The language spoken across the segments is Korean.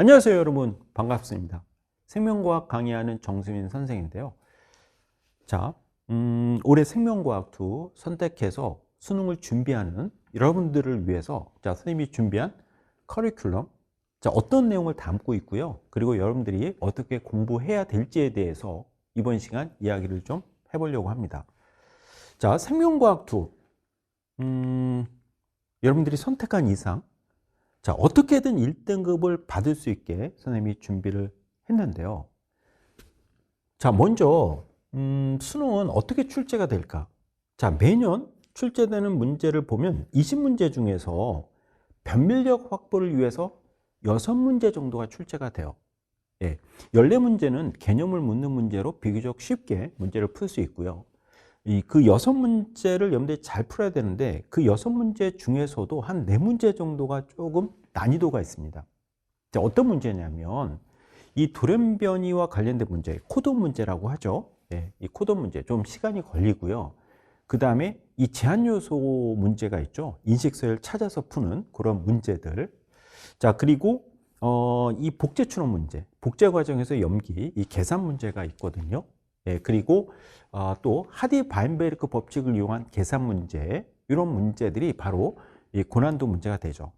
안녕하세요 여러분. 반갑습니다. 생명과학 강의하는 정수민 선생인데요. 자 음, 올해 생명과학 2 선택해서 수능을 준비하는 여러분들을 위해서 자 선생님이 준비한 커리큘럼 자 어떤 내용을 담고 있고요. 그리고 여러분들이 어떻게 공부해야 될지에 대해서 이번 시간 이야기를 좀 해보려고 합니다. 자 생명과학 2 음, 여러분들이 선택한 이상 자, 어떻게든 1등급을 받을 수 있게 선생님이 준비를 했는데요. 자, 먼저, 음, 수능은 어떻게 출제가 될까? 자, 매년 출제되는 문제를 보면 20문제 중에서 변밀력 확보를 위해서 6문제 정도가 출제가 돼요. 예. 14문제는 개념을 묻는 문제로 비교적 쉽게 문제를 풀 수 있고요. 이 그 여섯 문제를 여러분들이 잘 풀어야 되는데 그 여섯 문제 중에서도 한 네 문제 정도가 조금 난이도가 있습니다. 자, 어떤 문제냐면 이 돌연변이와 관련된 문제, 코드 문제라고 하죠. 예, 이 코드 문제 좀 시간이 걸리고요. 그 다음에 이 제한 요소 문제가 있죠. 인식서열 찾아서 푸는 그런 문제들. 자, 그리고 어, 이 복제 추론 문제, 복제 과정에서 염기, 이 계산 문제가 있거든요. 예, 그리고 어, 또 하디 바인베르크 법칙을 이용한 계산 문제 이런 문제들이 바로 이 고난도 문제가 되죠.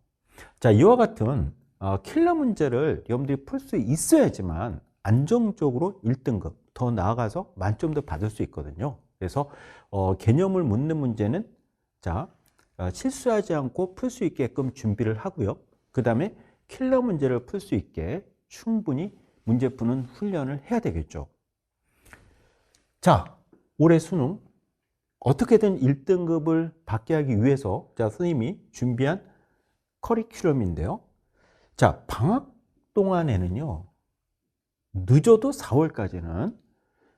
자 이와 같은 어, 킬러 문제를 여러분들이 풀 수 있어야지만 안정적으로 1등급 더 나아가서 만점도 받을 수 있거든요. 그래서 어, 개념을 묻는 문제는 자 어, 실수하지 않고 풀 수 있게끔 준비를 하고요. 그 다음에 킬러 문제를 풀 수 있게 충분히 문제 푸는 훈련을 해야 되겠죠. 자, 올해 수능 어떻게든 1등급을 받게 하기 위해서 자, 선생님이 준비한 커리큘럼인데요. 자, 방학 동안에는요. 늦어도 4월까지는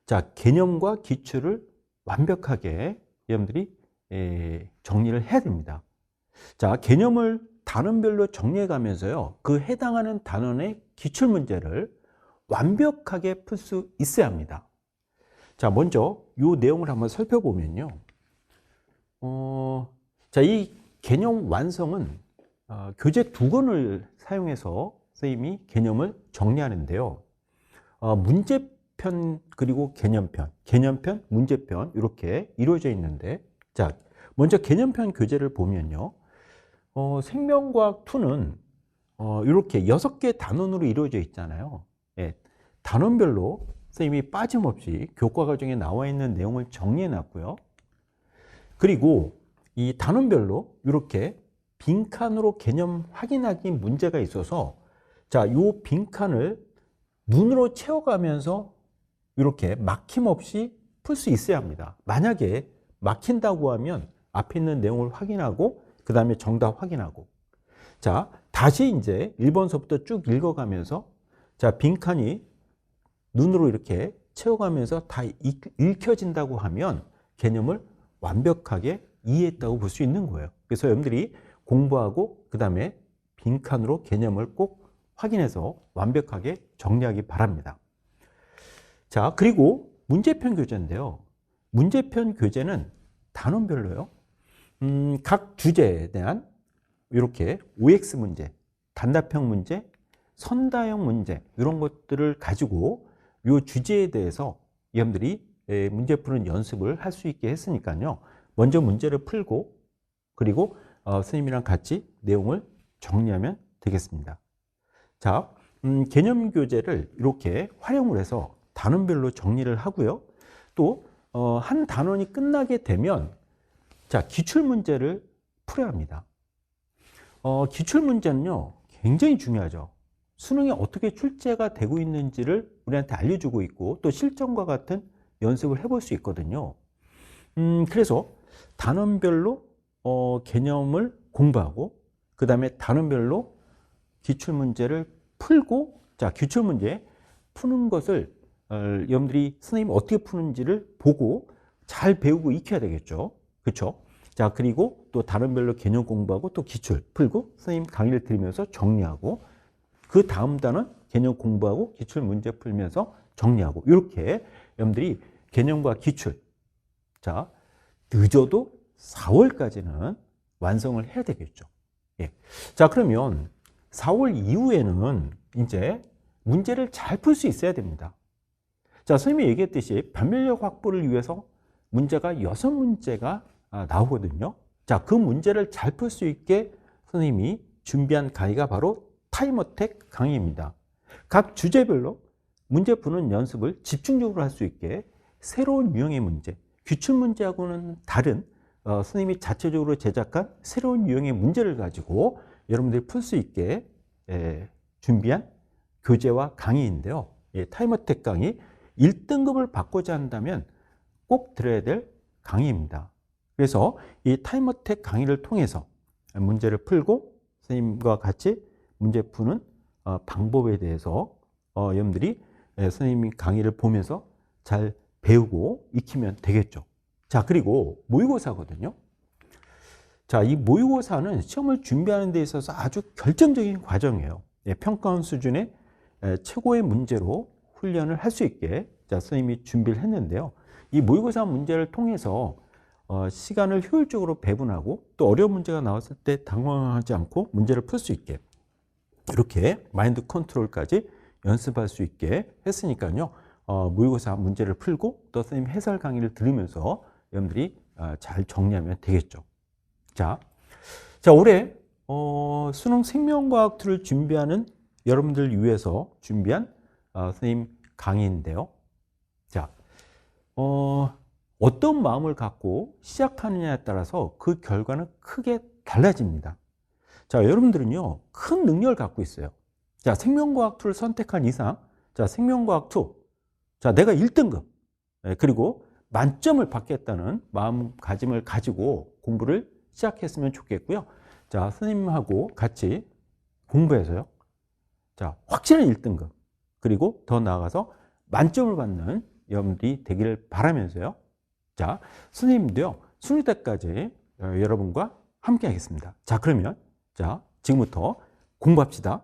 자, 개념과 기출을 완벽하게 여러분들이 에, 정리를 해야 됩니다. 자, 개념을 단원별로 정리해 가면서요. 그 해당하는 단원의 기출 문제를 완벽하게 풀 수 있어야 합니다. 자, 먼저 이 내용을 한번 살펴보면요. 어, 자, 이 개념 완성은 어, 교재 두 권을 사용해서 선생님이 개념을 정리하는데요. 어, 문제편 그리고 개념편, 개념편, 문제편 이렇게 이루어져 있는데 자, 먼저 개념편 교재를 보면요. 어, 생명과학 2는 어, 이렇게 여섯 개 단원으로 이루어져 있잖아요. 예, 단원별로 선생님이 빠짐없이 교과 과정에 나와 있는 내용을 정리해 놨고요. 그리고 이 단원별로 이렇게 빈칸으로 개념 확인하기 문제가 있어서 자, 요 빈칸을 눈으로 채워가면서 이렇게 막힘없이 풀 수 있어야 합니다. 만약에 막힌다고 하면 앞에 있는 내용을 확인하고 그 다음에 정답 확인하고 자, 다시 이제 1번서부터 쭉 읽어가면서 자, 빈칸이 눈으로 이렇게 채워가면서 다 읽혀진다고 하면 개념을 완벽하게 이해했다고 볼 수 있는 거예요. 그래서 여러분들이 공부하고 그 다음에 빈칸으로 개념을 꼭 확인해서 완벽하게 정리하기 바랍니다. 자, 그리고 문제편 교재인데요. 문제편 교재는 단원별로요. 음, 각 주제에 대한 이렇게 OX 문제, 단답형 문제, 선다형 문제 이런 것들을 가지고 이 주제에 대해서 여러분들이 문제 푸는 연습을 할 수 있게 했으니까요. 먼저 문제를 풀고 그리고 어, 선생님이랑 같이 내용을 정리하면 되겠습니다. 자, 음, 개념 교재를 이렇게 활용을 해서 단원별로 정리를 하고요. 또, 어, 한 단원이 끝나게 되면, 자, 기출 문제를 풀어야 합니다. 어, 기출 문제는요, 굉장히 중요하죠. 수능에 어떻게 출제가 되고 있는지를 우리한테 알려주고 있고 또 실전과 같은 연습을 해볼 수 있거든요. 음, 그래서 단원별로 어, 개념을 공부하고 그 다음에 단원별로 기출문제를 풀고 자 기출문제 푸는 것을 어, 여러분들이 선생님이 어떻게 푸는지를 보고 잘 배우고 익혀야 되겠죠. 그렇죠? 자 그리고 또 단원별로 개념 공부하고 또 기출 풀고 선생님 강의를 들으면서 정리하고 그 다음 단은 개념 공부하고 기출 문제 풀면서 정리하고 이렇게 여러분들이 개념과 기출 자 늦어도 4월까지는 완성을 해야 되겠죠. 예. 자 그러면 4월 이후에는 이제 문제를 잘 풀 수 있어야 됩니다. 자, 선생님이 얘기했듯이 변별력 확보를 위해서 문제가 여섯 문제가 아, 나오거든요. 자, 그 문제를 잘 풀 수 있게 선생님이 준비한 강의가 바로 타임어택 강의입니다. 각 주제별로 문제 푸는 연습을 집중적으로 할 수 있게 새로운 유형의 문제, 규칙 문제하고는 다른 어, 선생님이 자체적으로 제작한 새로운 유형의 문제를 가지고 여러분들이 풀 수 있게 에, 준비한 교재와 강의인데요. 예, 타임어택 강의 1등급을 받고자 한다면 꼭 들어야 될 강의입니다. 그래서 이 타임어택 강의를 통해서 문제를 풀고 선생님과 같이 문제 푸는 어, 방법에 대해서 어, 여러분들이 예, 선생님이 강의를 보면서 잘 배우고 익히면 되겠죠. 자, 그리고 모의고사거든요. 자, 이 모의고사는 시험을 준비하는 데 있어서 아주 결정적인 과정이에요. 예, 평가원 수준의 에, 최고의 문제로 훈련을 할 수 있게 자, 선생님이 준비를 했는데요. 이 모의고사 문제를 통해서 어, 시간을 효율적으로 배분하고 또 어려운 문제가 나왔을 때 당황하지 않고 문제를 풀 수 있게 이렇게 마인드 컨트롤까지 연습할 수 있게 했으니까요. 어, 모의고사 문제를 풀고 또 선생님 해설 강의를 들으면서 여러분들이 어, 잘 정리하면 되겠죠. 자, 자 올해 어, 수능 생명과학 툴을 준비하는 여러분들 위해서 준비한 어, 선생님 강의인데요. 자, 어, 어떤 마음을 갖고 시작하느냐에 따라서 그 결과는 크게 달라집니다. 자, 여러분들은요, 큰 능력을 갖고 있어요. 자, 생명과학 툴을 선택한 이상, 자, 생명과학 툴. 자, 내가 1등급. 예, 그리고 만점을 받겠다는 마음가짐을 가지고 공부를 시작했으면 좋겠고요. 자, 선생님하고 같이 공부해서요. 자, 확실한 1등급. 그리고 더 나아가서 만점을 받는 여러분들이 되기를 바라면서요. 자, 선생님도요, 순위 때까지 어, 여러분과 함께 하겠습니다. 자, 그러면, 자, 지금부터 공부합시다.